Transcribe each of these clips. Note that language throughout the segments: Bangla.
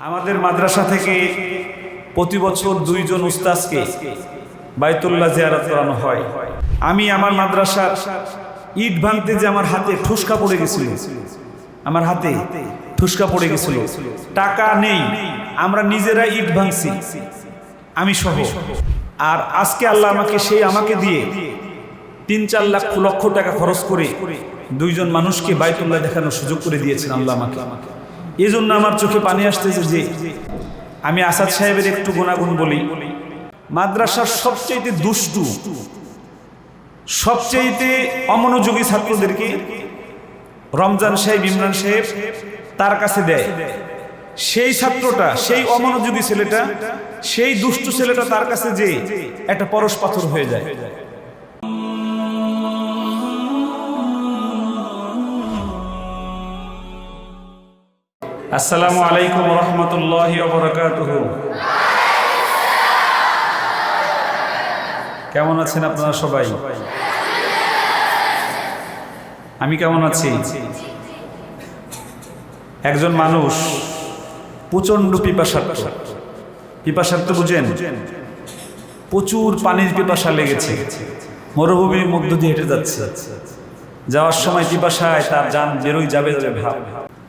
আমাদের মাদ্রাসা থেকে প্রতি বছর দুইজন উস্তাজকে বাইতুল্লাহ জিয়ারত করানো হয়। আমি আমার মাদ্রাসার ইট ভাঙতে যে আমার হাতে ঠুসকা পড়ে গেছিল, আমার হাতে ঠুসকা পড়ে গেছিল। টাকা নেই, আমরা নিজেরা ইট ভাঙছি, আমি সহ। আর আজকে আল্লাহ আমাকে সেই আমাকে দিয়ে তিন চার লাখ লক্ষ টাকা খরচ করে দুইজন মানুষকে বাইতুল্লাহ দেখানোর সুযোগ করে দিয়েছেন আল্লাহ আমাকে। এই জন্য আমার চোখে পানি আসতেছে যে আমি আসাদ সাহেবের একটু গুণাগুণ বলি। মাদ্রাসার সবচেয়ে দুষ্টু সবচেয়ে অমনোযোগী ছাত্রদেরকে রমজান সাহেব, ইমরান সাহেব তার কাছে দেয়। সেই ছাত্রটা, সেই অমনোযোগী ছেলেটা, সেই দুষ্টু ছেলেটা তার কাছে যে একটা পরশ পাথর হয়ে যায়। আসসালামু আলাইকুম রহমতুল্লাহ বরকাতুহ। কেমন আছেন আপনারা সবাই? আমি কেমন আছি? একজন মানুষ প্রচণ্ড পিপাসার্থ। পিপাসার্থ বুঝেন? প্রচুর পানির পিপাসা লেগেছে। মরুভূমির মধ্য দিয়ে হেঁটে যাচ্ছে। যাওয়ার সময় পিপাসায় তার যান বেরোই যাবে যাবে ভাব।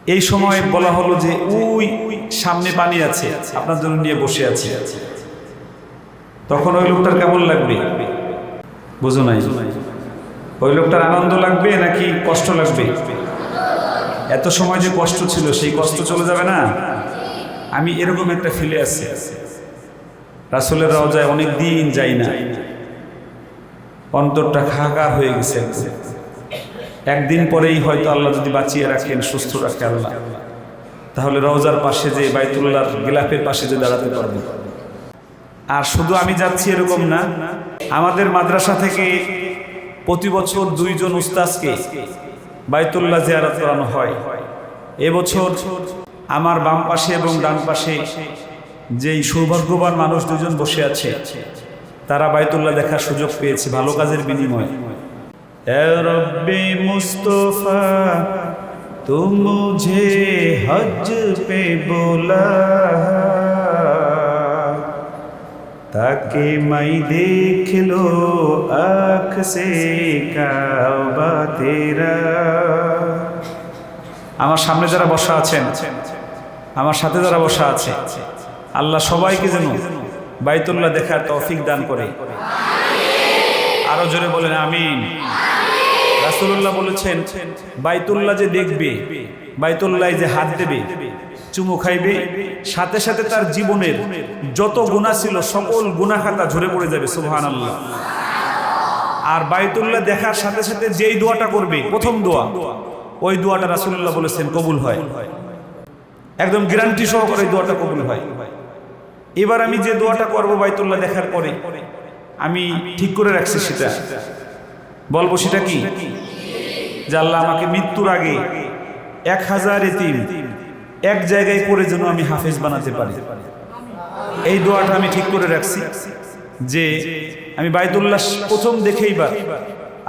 এই সময় বলা হলো যে ওই সামনে পানি আছে আপনার জন্য নিয়ে বসে আছে। তখন ওই লোকটার কেমন লাগবে? বুঝো নাই। ওই লোকটার আনন্দ লাগবে নাকি কষ্ট লাগবে? এত সময় যে কষ্ট ছিল সেই কষ্ট চলে যাবে না? আমি এরকম একটা ফিলে আছি। রাসুলের রওজায় অনেক দিন যাই না। অন্তরটা খাকার হয়ে গেছে। একদিন পরেই হয়তো আল্লাহ যদি বাঁচিয়ে রাখেন, সুস্থ রাখে আল্লাহ। তাহলে রওজার পাশে যে বাইতুল্লাহর গিলাফের পাশে যে দাঁড়াতে পারব। আর শুধু আমি যাচ্ছি এরকম না, আমাদের মাদ্রাসা থেকে প্রতি বছর দুইজন উস্তাজকে বাইতুল্লাহ জিয়ারত করানো হয়। এবছর আমার বাম পাশে এবং ডান পাশে যেই সৌভাগ্যবান মানুষ দুজন বসে আছে, তারা বাইতুল্লাহ দেখার সুযোগ পেয়েছে, ভালো কাজের বিনিময়ে। রব্বে মুস্তফা, তুম মুঝে হজ পে বোলা। তাকে মাই দেখ লো আখ সে কাবা তেরা। আমার সামনে যারা বসা আছেন, আমার সাথে যারা বসা আছে, আল্লাহ সবাইকে যেন বাইতুল্লাহ দেখার তৌফিক দান করে। আরও জোরে বলেন, আমিন। রাসুল্লাহ বলেছেন, বাইতুল্লাহ যে দেখবে, বাইতুল্লাহ যে হাত দেবে, চুমু খাইবে, সাথে সাথে তার জীবনের যত গুণা ছিল, সকল গুণা খাতা ঝরে পড়ে যাবে সুবহান আল্লাহ আর বাইতুল্লাহ দেখার সাথে সাথে যেই দোয়াটা করবে, প্রথম দোয়া, ওই দোয়াটা রাসুল্লাহ বলেছেন, কবুল হয়। একদম গ্যারান্টি সহকারে দোয়াটা কবুল হয়। এবার আমি যে দোয়াটা করব বাইতুল্লাহ দেখার পরে, আমি ঠিক করে রাখছি সেটা। বলব সেটা কি? যে আল্লাহ আমাকে মৃত্যুর আগে এক হাজার এতিম এক জায়গায় করে যেন আমি হাফেজ বানাতে পারি। এই দোয়াটা আমি ঠিক করে রাখছি যে আমি বাইতুল্লাহ প্রথম দেখেই বা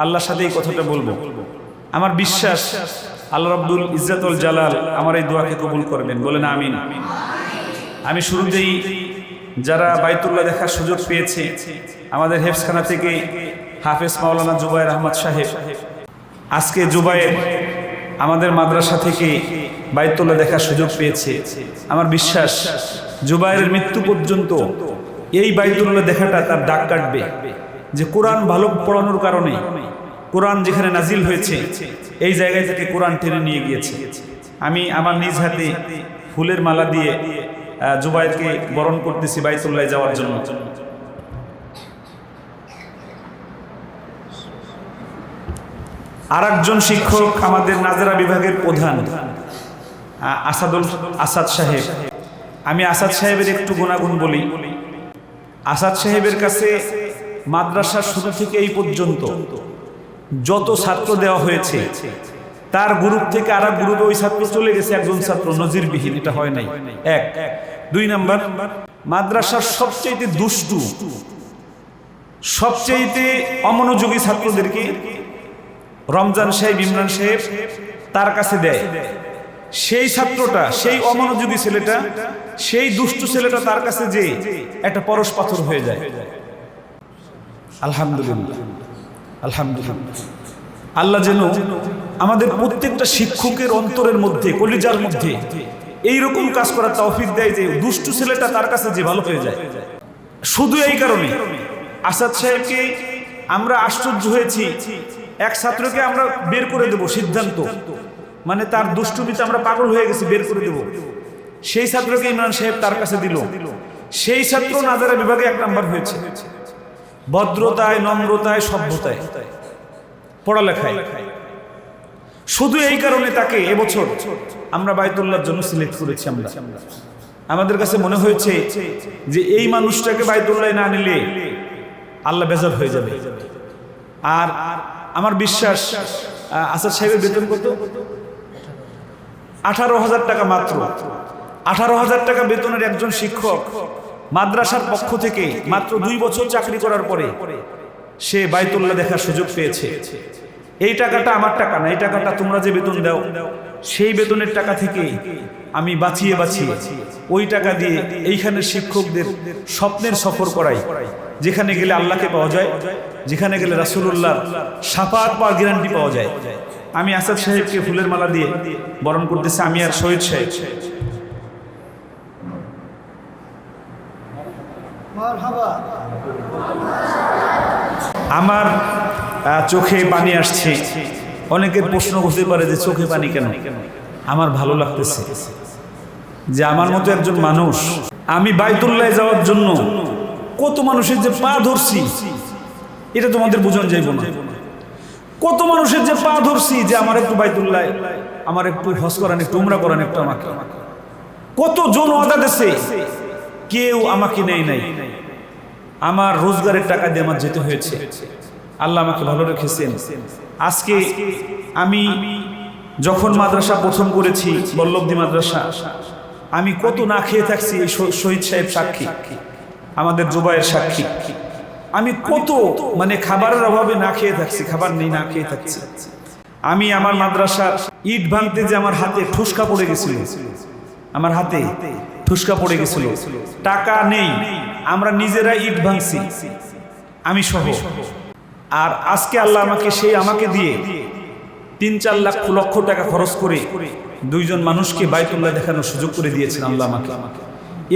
আল্লাহর সাথে এই কথাটা বলব। আমার বিশ্বাস আল্লাহ রব্দুল ইজ্জাতুল জালাল আমার এই দোয়াকে কবুল করবেন। বলেন আমিন। আমি শুরুতেই যারা বাইতুল্লাহ দেখার সুযোগ পেয়েছে, আমাদের হেফসখানা থেকে হাফেজ মাওলানা জুবাইর আহমদ সাহেব। আজকে জুবাইর আমাদের মাদ্রাসা থেকে বাইতুল্লাহ দেখার সুযোগ পেয়েছে। আমার বিশ্বাস, জুবাইরের মৃত্যু পর্যন্ত এই বাইতুল্লাহ দেখাটা তার ডাক কাটবে। যে কোরআন ভালো পড়ানোর কারণে কোরআন যেখানে নাজিল হয়েছে, এই জায়গায় থেকে কোরআন টেনে নিয়ে গিয়েছে। আমি আমার নিজ হাতে ফুলের মালা দিয়ে জুবাইরকে বরণ করতেছি বাইতুল্লাহ যাওয়ার জন্য। আর একজন শিক্ষক আমাদের নাজারা বিভাগের প্রধান আসাদুল আসাদ সাহেব। আমি আসাদ সাহেবের একটু গুণাগুণ বলি। আসাদ সাহেবের কাছে মাদ্রাসার শুরু থেকে এই পর্যন্ত যত ছাত্র দেওয়া হয়েছে, তার গ্রুপ থেকে আর গ্রুপে ওই ছাত্র চলে গেছে, একজন ছাত্র নজিরবিহীন, এটা হয় নাই। এক। দুই নাম্বার, মাদ্রাসার সবচেয়ে দুষ্টু সবচেয়ে অমনোযোগী ছাত্রদেরকে রমজান সাহেব, ইমরান সাহেব তার কাছে দেয়। সেই ছাত্রটা, সেই অমনোযোগী ছেলেটা, সেই দুষ্টু ছেলেটা তার কাছে যে একটা পরশ পাথর হয়ে যায়। আলহামদুলিল্লাহ আলহামদুলিল্লাহ। আল্লাহ যেন আমাদের প্রত্যেকটা শিক্ষকের অন্তরের মধ্যে, কলিজার মধ্যে এই রকম কাজ করার তৌফিক দেয় যে দুষ্টু ছেলেটা তার কাছে যে ভালো হয়ে যায়। শুধু এই কারণে, আসাদ সাহেবকে আমরা আশ্চর্য হয়েছি এক ছাত্রকে আমরা বের করে দেব, সিদ্ধান্ত। মানে তার দুষ্টুমিতে আমরা পাগল হয়ে গেছি, বের করে দেব। সেই ছাত্রকে ইমরান সাহেব তার কাছে দিল। সেই ছাত্র নাজারা বিভাগে এক নাম্বার হয়েছে। ভদ্রতায়, নম্রতায়, সভ্যতায়। পড়ালেখায়। শুধু এই কারণে তাকে এবছর আমরা বাইতুল্লাহর জন্য সিলেক্ট করেছি আমরা। আমাদের কাছে মনে হয়েছে যে এই মানুষটাকে বাইতুল্লাহ না নিলে আল্লাহ বেজার হয়ে যাবে। আর আমার বিশ্বাস আসাদ সাহেবের বেতন কত? আঠারো হাজার টাকা মাত্র। আঠারো হাজার টাকা বেতনের একজন শিক্ষক মাদ্রাসার পক্ষ থেকে মাত্র দুই বছর চাকরি করার পরে সে বাইতুল্লাহ দেখার সুযোগ পেয়েছে। এই টাকাটা আমার টাকা না, এই টাকাটা তোমরা যে বেতন দাও, সেই বেতনের টাকা থেকে আমি বাঁচিয়ে বাঁচিয়ে ওই টাকা দিয়ে এইখানের শিক্ষকদের স্বপ্নের সফর করাই। যেখানে গেলে আল্লাহকে পাওয়া যায় যেখানে গেলে রাসুল্লাহ সাফাত বা গ্যারান্টি পাওয়া যায়। আমি আসাদ সাহেবকে ফুলের মালা দিয়ে বরণ করতেছি আমি আর শহীদ সাহেব। আমার চোখে পানি আসছে। অনেকের প্রশ্ন হতে পারে যে চোখে পানি কেন? আমার ভালো লাগতেছে যে আমার মতো একজন মানুষ আমি বাইতুল্লায় যাওয়ার জন্য কত মানুষের যে পা ধরছি, এটা তোমাদের বোঝানো যাইব না। কত মানুষের যে পা ধরছি যে আমার একটু বাইতুল্লাহ, আমার একটু হস করান একটু উমরা করান একটু আমাকে। কত জন ওয়াদা দেশে কেউ আমাকে নেই নাই। আমার রোজগারের টাকা দিয়ে আমার যেতে হয়েছে। আল্লাহ আমাকে ভালো রেখেছেন। আজকে আমি যখন মাদ্রাসা প্রথম করেছি, বল্লভদি মাদ্রাসা, আমি কত না খেয়ে থাকছি শহীদ সাহেব সাক্ষী। আমাদের জুবাইয়ের সাক্ষী। আমি কত মানে খাবারের অভাবে না খেয়ে থাকছি, খাবার নেই না খেয়ে থাকছি। আমি আমার মাদ্রাসার ইট ভাঙতে যে আমার হাতে ঠুসকা পড়ে গেছিল, আমার হাতে ঠুসকা পড়ে গেছিল। টাকা নেই, আমরা নিজেরা ইট ভাঙছি, আমি সহ। আর আজকে আল্লাহ আমাকে সেই আমাকে দিয়ে তিন চার লাখ লক্ষ টাকা খরচ করে দুইজন মানুষকে বাইতুল্লাহ দেখানোর সুযোগ করে দিয়েছেন আল্লাহ আমাকে।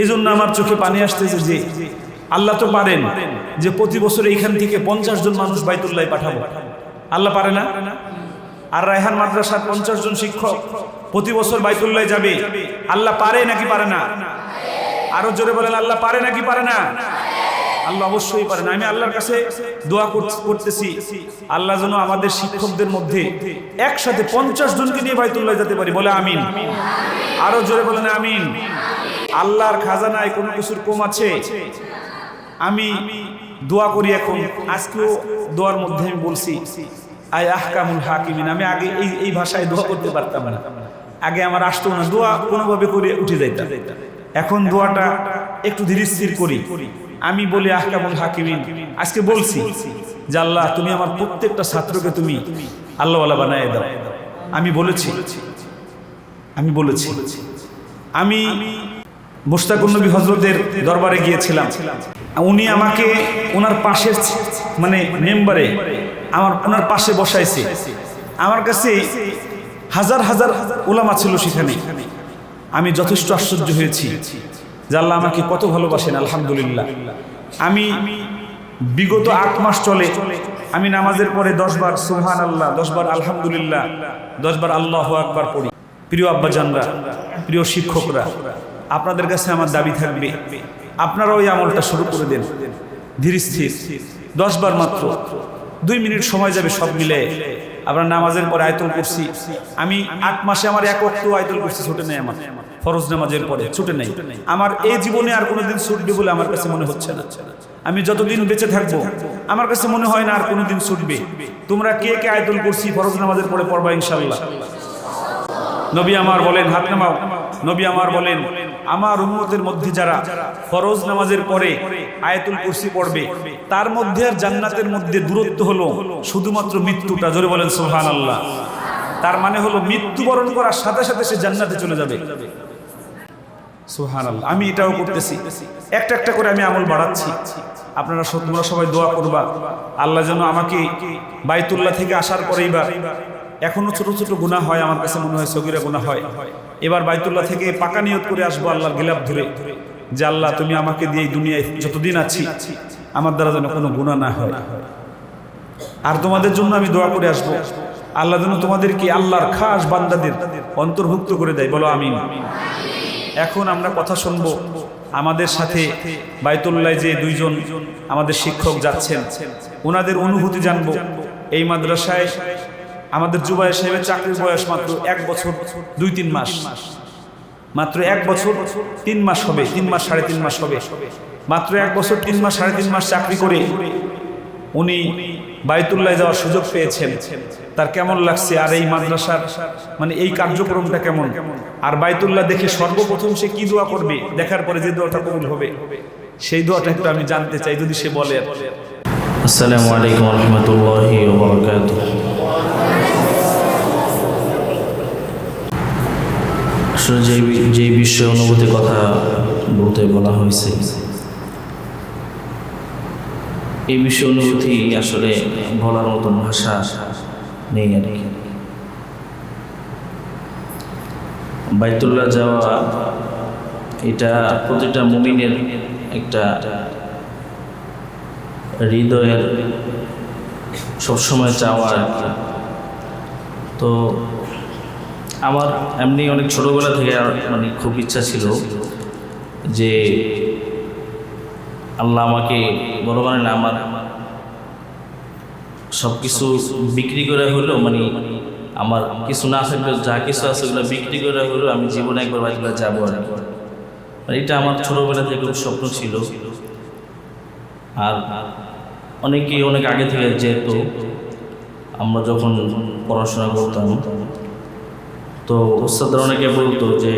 এই জন্য আমার চোখে পানি আসতেছে যে আল্লাহ তো পারেন যে প্রতি বছর এইখান থেকে পঞ্চাশ জন মানুষ বাইতুল্লাহ পাঠাবো। আল্লাহ পারে না? আর রায়হান মাদ্রাসার পঞ্চাশ জন শিক্ষক প্রতি বছর বাইতুল্লাহ যাবে। আল্লাহ পারে নাকি পারে না? আরও জোরে বলেন, আল্লাহ পারে নাকি পারে না? আল্লাহ অবশ্যই পারেন। আমি আল্লাহর কাছে দোয়া করতেছি, আল্লাহ যেন আমাদের শিক্ষকদের মধ্যে একসাথে পঞ্চাশ জনকে নিয়ে বাইতুল্লাহ যেতে পারি। বলে আমিন। আরও জোরে বলেন আমিন। আল্লাহর খাজানায় কোনো কিছুর কম আছে? আমি দোয়া করি এখন। আজকেও দোয়ার মধ্যে আমি বলছি, আই আহকামুল হাকিমিন। আমি আগে এই এই ভাষায় দোয়া করতে পারতাম না। আগে আমার আসতো না। দোয়া কোনোভাবে করে উঠে যাইতাম। এখন দোয়াটা একটু ধীরে স্থির করি। আমি বলি আহকামুল হাকিমিন। আজকে বলছি যে আল্লাহ, তুমি আমার প্রত্যেকটা ছাত্রকে তুমি আল্লাহওয়ালা বানায় দাও। আমি বলেছি আমি বলেছি। আমি মুস্তাকুর নবী হজরতের দরবারে গিয়েছিলাম। উনি আমাকে ওনার পাশে মানে মেম্বারে আমার, ওনার পাশে বসাইছে। আমার কাছে হাজার হাজার ওলামা ছিল সেখানে। আমি যথেষ্ট আশ্চর্য হয়েছি। আল্লাহ আমাকে কত ভালোবাসেন, আলহামদুলিল্লাহ। আমি বিগত আট মাস চলে আমি নামাজের পরে দশবার সুহান আল্লাহ দশবার আলহামদুলিল্লাহ দশবার আল্লাহ আকবার পড়ি। প্রিয় আব্বাজানরা, প্রিয় শিক্ষকরা, আপনাদের কাছে আমার দাবি থাকবে, আপনারা ওই আমলটা শুরু করে দেন। ধীর স্থির দশবার মাত্র। দুই মিনিট সময় যাবে সব মিলে। আমরা নামাজের পরে আয়তল করছি আমি আট মাসে আমার এক অক্ট আয়তল করছি ছুটে নেই আমার। ফরজ নামাজের পরে ছুটে নেই। আমার এই জীবনে আর কোনোদিন ছুটবে বলে আমার কাছে মনে হচ্ছে না। আমি যতদিন বেঁচে থাকব আমার কাছে মনে হয় না আর কোনোদিন ছুটবে। তোমরা কে কে আয়তন করছি ফরজ নামাজের পরে পড়বা ইনশাল্লাহ নবী আমার বলেন হাত নামাও। নবী আমার বলেন আমার উম্মতের মধ্যে যারা ফরজ নামাজের পরে আয়াতুল কুরসি পড়বে তার মধ্যে আর জান্নাতের মধ্যে দূরত্ব হলো শুধুমাত্র মৃত্যুটা। জোরে বলেন সুবহান আল্লাহ তার মানে হলো মৃত্যুবরণ করার সাথে সাথে সে জান্নাতে চলে যাবে। সুহান আমি এটাও করতেছি। একটা একটা করে আমি আমল বাড়াচ্ছি। আপনারা তোমরা সবাই দোয়া করবা। আল্লাহ যেন আমাকে বাইতুল্লাহ থেকে আসার পরেই বা এখনও ছোট ছোট গুণা হয়, আমার কাছে মনে হয় সগিরা গুণা হয়। এবার বাইতুল্লাহ থেকে পাকা নিয়ত করে আসব আল্লাহর গিলাপ ধরে। যে আল্লাহ, তুমি আমাকে দিয়ে দুনিয়ায় যতদিন আছি, আমার দ্বারা যেন কোনো গুণা না হয়। আর তোমাদের জন্য আমি দোয়া করে আসব। আল্লাহ যেন তোমাদেরকে আল্লাহর খাস বান্দাদের অন্তর্ভুক্ত করে দেয়। বলো আমিন। এখন আমরা কথা শুনব আমাদের সাথে বাইতুল্লাহ যে দুইজন আমাদের শিক্ষক যাচ্ছেন ওনাদের অনুভূতি জানব। এই মাদ্রাসায় আমাদের জুবাই সাহেবের চাকরির বয়স মাত্র এক বছর, দুই তিন মাস। মাত্র এক বছর, তিন মাস হবে, তিন মাস সাড়ে তিন মাস হবে। মাত্র এক বছর, তিন মাস সাড়ে তিন মাস চাকরি করে উনি বাইতুল্লাহ যাওয়ার সুযোগ পেয়েছেন। তার কেমন লাগছে? আর এই মাদ্রাসার মানে এই কার্যক্রমটা কেমন? আর বাইতুল্লাহ দেখে সর্বপ্রথম সে কি দোয়া করবে? দেখার পরে যে দোয়াটা কবুল হবে, সেই দোয়াটা একটু আমি জানতে চাই, যদি সে বলে। আসসালামু আলাইকুম রহমতুল্লাহি আসলে যে যে বিষয়ে অনুভূতির কথা বলতে বলা হয়েছে এই বিষয়ে অনুভূতি আসলে বলার মতন ভাষা নেই আর কি। বাইতুল্লাহ যাওয়া, এটা প্রতিটা মুমিনের একটা হৃদয়ের সবসময় চাওয়া আর কি। তো আমার এমনি অনেক ছোটোবেলা থেকে মানে খুব ইচ্ছা ছিল যে আল্লাহ আমাকে বড় মানে আমার সব কিছু বিক্রি করে হলেও মানে আমার কিছু না থাকলেও, যা কিছু আছে ওগুলো বিক্রি করে হলেও আমি জীবনে একবার বাড়িগুলো যাব আর মানে এটা আমার ছোটোবেলা থেকে স্বপ্ন ছিল। আর অনেকেই অনেক আগে থেকে যেহেতু আমরা যখন পড়াশোনা করতাম, তো ওস্তাদরা অনেকে বলতো যে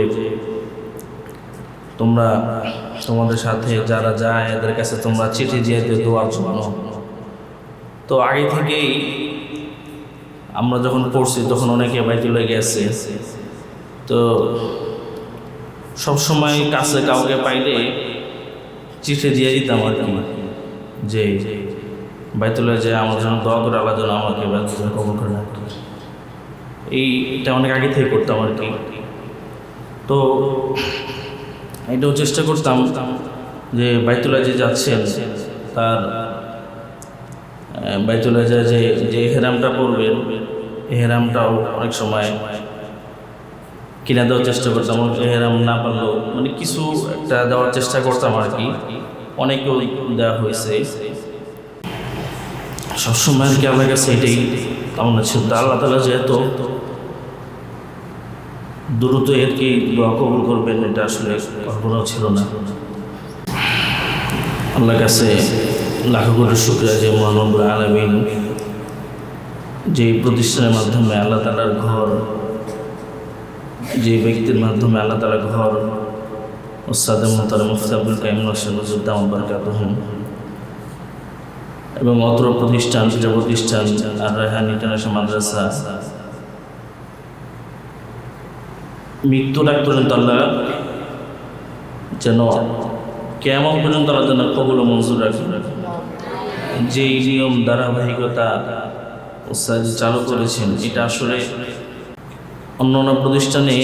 তোমরা তোমাদের সাথে যারা যায়, এদের কাছে তোমরা চিঠি দিয়ে দিয়ে জন্য তো আগে থেকেই আমরা যখন পড়ছি, তখন অনেকে বাইতুলে গেছে। তো সবসময় কাছে কাউকে পাইলে চিঠি দিয়ে দিতাম আর কি, যে বাইতুল্লাহ যে আমার জন্য দোয়া করে যেন আমাকে বাইতুল্লাহ কবল করে এইটা অনেক আগে থেকে করতাম আর কি। তো এটাও চেষ্টা করতাম যে বাইতুল্লাহ যে যাচ্ছেন, তার বাইতুল্লাহ যে যে যে হেরামটা পড়বেন এই হেরামটাও অনেক সময় কিনে দেওয়ার চেষ্টা করতাম হেরাম না পারলেও মানে কিছু একটা দেওয়ার চেষ্টা করতাম আর কি। অনেকেও দেওয়া হয়েছে। সবসময় আর কি আমার কাছে এটাই কামনা ছিল। আল্লাহ তালা যেহেতু দ্রুত এর কি কবুল করবেন, এটা আসলে কল্পনাও ছিল না। আল্লাহর কাছে লাখো কোটি শুক্রিয়া যে মহানবুর আলমিন যে প্রতিষ্ঠানের মাধ্যমে আল্লাহ তালার ঘর, যে ব্যক্তির মাধ্যমে আল্লাহ তালা ঘর ওসাদে মোহতার মুফতি আব্দুল কাইম নসরুদ্দাম বরকাত এবং অত্র প্রতিষ্ঠান, সেটা প্রতিষ্ঠান আর রেহান ইন্টারন্যাশনাল মাদ্রাসা মৃত্যুর আগ পর্যন্ত আল্লাহ যেন কেমন পর্যন্ত আল্লাহ যেন কবুল মঞ্জুর রাখেন। যে নিয়ম, ধারাবাহিকতা চালু করেছেন, এটা আসলে অন্য অন্য প্রতিষ্ঠানে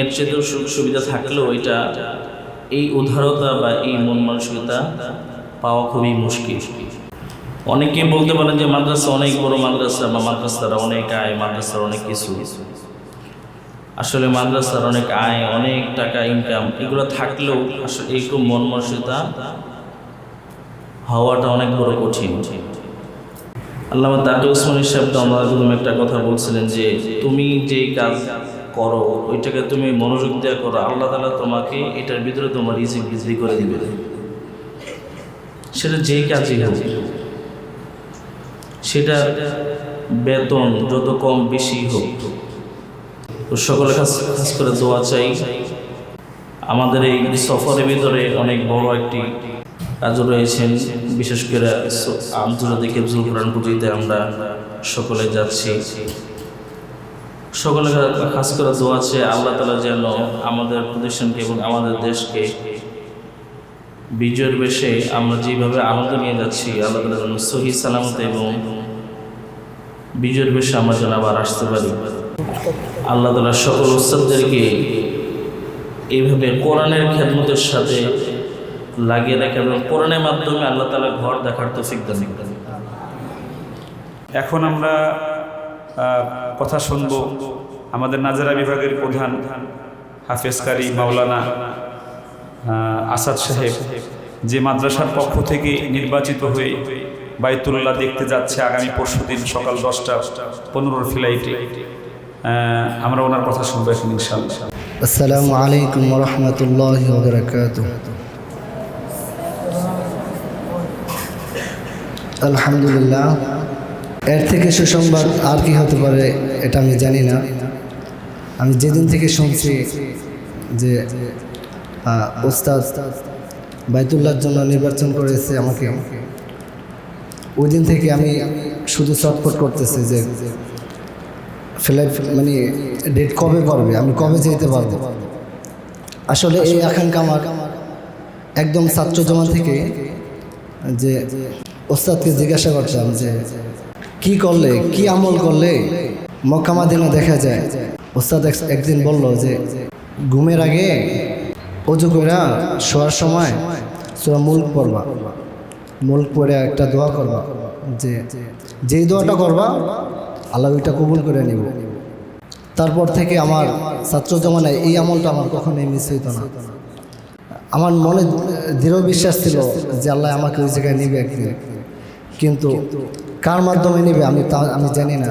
এর চেয়েতেও সুযোগ সুবিধা থাকলেও এটা এই উদারতা বা এই মন মানসিকতা পাওয়া খুবই মুশকিল। অনেকে বলতে পারেন যে মাদ্রাসা অনেক বড় মাদ্রাসা বা মাদ্রাসারা অনেক আয়, মাদ্রাসার অনেক কিছু। আসলে মাদ্রাসার অনেক আয়, অনেক টাকা ইনকাম এগুলো থাকলেও আসলে এইরকম মন মানসিকতা হওয়াটা অনেক বড় কঠিন। আল্লাহ তাকে তো আমরা প্রথমে একটা কথা বলছিলেন যে, তুমি যেই কাজ করো, ওইটাকে তুমি মনোযোগ দেওয়া করো, আল্লাহ তালা তোমাকে এটার ভিতরে তোমার রিজিক বৃদ্ধি করে দিবে। সেটা যে কাজই হোক, সেটা বেতন যত কম বেশি হোক সকলের কাছে খাস করে দোয়া চাই। আমাদের এই সফরের ভিতরে অনেক বড় একটি কাজ রয়েছেন। বিশেষ করে আন্তর্জাতিক হেফজুল পুজোতে আমরা সকলে যাচ্ছি। সকলে খাস করে দোয়া আছে আল্লাহ তালা যেন আমাদের প্রতিষ্ঠানকে এবং আমাদের দেশকে বিজয়ের বেশে আমরা যেভাবে আনন্দ নিয়ে যাচ্ছি, আল্লাহ তালা যেন সহি সালামত এবং বিজয়ের বেশে আমরা যেন আবার আসতে পারি। আল্লাহ তালা সকল উস্তাদদেরকে এইভাবে কোরআনের খেদমতের সাথে লাগিয়ে রাখে এবং কোরআনের মাধ্যমে আল্লাহ তালা ঘর দেখার তো শিখতে শিখতে এখন আমরা কথা শুনব আমাদের নাজারা বিভাগের প্রধান হাফেজ কারি মাওলানা আসাদ সাহেব, যে মাদ্রাসার পক্ষ থেকে নির্বাচিত হয়ে বাইতুল্লাহ দেখতে যাচ্ছে আগামী পরশু দিন সকাল দশটা পনেরোর ফ্লাইটে আমরা ওনার কথা শুনব এখন ইনশাল্লাহ আসসালামু আলাইকুম রহমতুল্লাহ আলহামদুলিল্লাহ। এর থেকে সুসংবাদ আর কি হতে পারে এটা আমি জানি না। আমি যেদিন থেকে শুনছি যে ওস্তাদ বাইতুল্লার জন্য নির্বাচন করেছে আমাকে, ওই দিন থেকে আমি শুধু চটফট করতেছি যে ফ্লাইট মানে ডেট কবে পড়বে আমি কবে যেতে পারব? আসলে এই আকাঙ্ক্ষা আমার একদম ছাত্র জমা থেকে যে ওস্তাদকে জিজ্ঞাসা করতাম যে কি করলে? কি আমল করলে? মক্কা মাদিনা দেখা যায়। ওস্তাদ একদিন বলল যে ঘুমের আগে অজু করে শোয়ার সময় সুরা মুল্ক পড়বা। মুল্ক পড়ে একটা দোয়া করবা যে যেই দোয়াটা করবা আল্লাহ ওইটা কবুল করে নিব। তারপর থেকে আমার ছাত্র জমানায় এই আমলটা আমার কখনোই মিস হইতো না। আমার মনে দৃঢ় বিশ্বাস ছিল যে আল্লাহ আমাকে ওই জায়গায় নিবে একদিন। কিন্তু কার মাধ্যমে নিবে আমি তা আমি জানি না।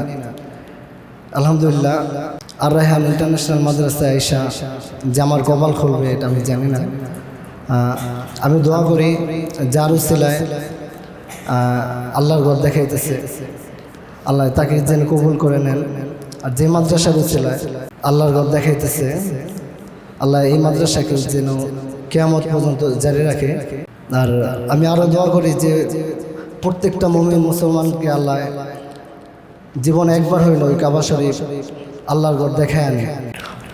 আলহামদুলিল্লাহ, আর রায়হান ইন্টারন্যাশনাল মাদ্রাসায় আইসা যে আমার কপাল খুলবে এটা আমি জানি না। আমি দোয়া করি, যার উসিলায় আল্লাহর ঘর দেখাইতেছে। আল্লাহ তাকে যেন কবুল করে নেন। আর যে মাদ্রাসা উচিলায় আল্লাহর ঘর দেখাইতেছে, আল্লাহ এই মাদ্রাসাকে যেন কেয়ামত পর্যন্ত জারি রাখে। আর আমি আরও দোয়া করি যে প্রত্যেকটা মমিন মুসলমানকে আল্লাহ জীবন একবার হইল ওই কাবা শরীফ আল্লাহর ঘর দেখায় আনে।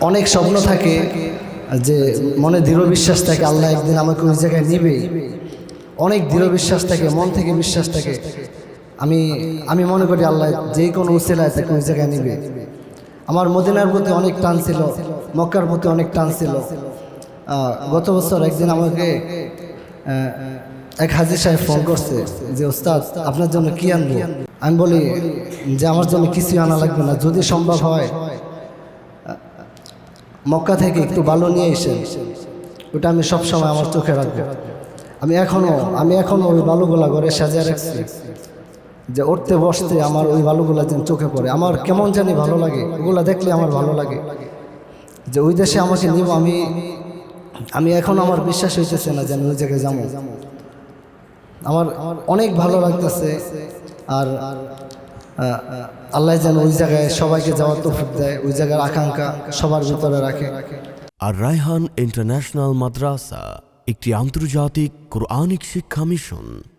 অনেক স্বপ্ন থাকে যে মনে দৃঢ় বিশ্বাস থাকে, আল্লাহ একদিন আমাকে ওই জায়গায় নিবে। অনেক দৃঢ় বিশ্বাস থাকে, মন থেকে বিশ্বাস থাকে। আমি আমি মনে করি আল্লাহ যে কোনো উসিলায় তাকে ওই জায়গায় নিবে। আমার মদিনার প্রতি অনেক টান ছিল, মক্কার প্রতি অনেক টান ছিল। গত বছর একদিন আমাকে এক হাজির সাহেব ফোন করছে যে, ওস্তাদ, আপনার জন্য কি আনব? আমি বলি, যে, আমার জন্য কিছু আনা লাগবে না। যদি সম্ভব হয়, মক্কা থেকে একটু বালু নিয়ে এসে, ওটা আমি সবসময় আমার চোখে রাখব। আমি এখনও আমি এখনও ওই বালুগুলা ঘরে সাজিয়ে রাখছি। যে উঠতে বসতে আমার ওই ভালোগুলো যেন চোখে পড়ে। আমার কেমন জানি ভালো লাগে, ওগুলা দেখলে আমার ভালো লাগে। যে ওই দেশে আমাকে নিব, আমি আমি এখন আমার বিশ্বাস হইতেছে না যে আমি ওই জায়গায় যাব। আমার অনেক ভালো লাগতেছে আর আল্লাহ যেন ওই জায়গায় সবাইকে যাওয়ার তৌফিক দেয়, ওই জায়গার আকাঙ্ক্ষা সবার ভিতরে রাখে। আর রায়হান ইন্টারন্যাশনাল মাদ্রাসা, একটি আন্তর্জাতিক কোরআনিক শিক্ষা মিশন।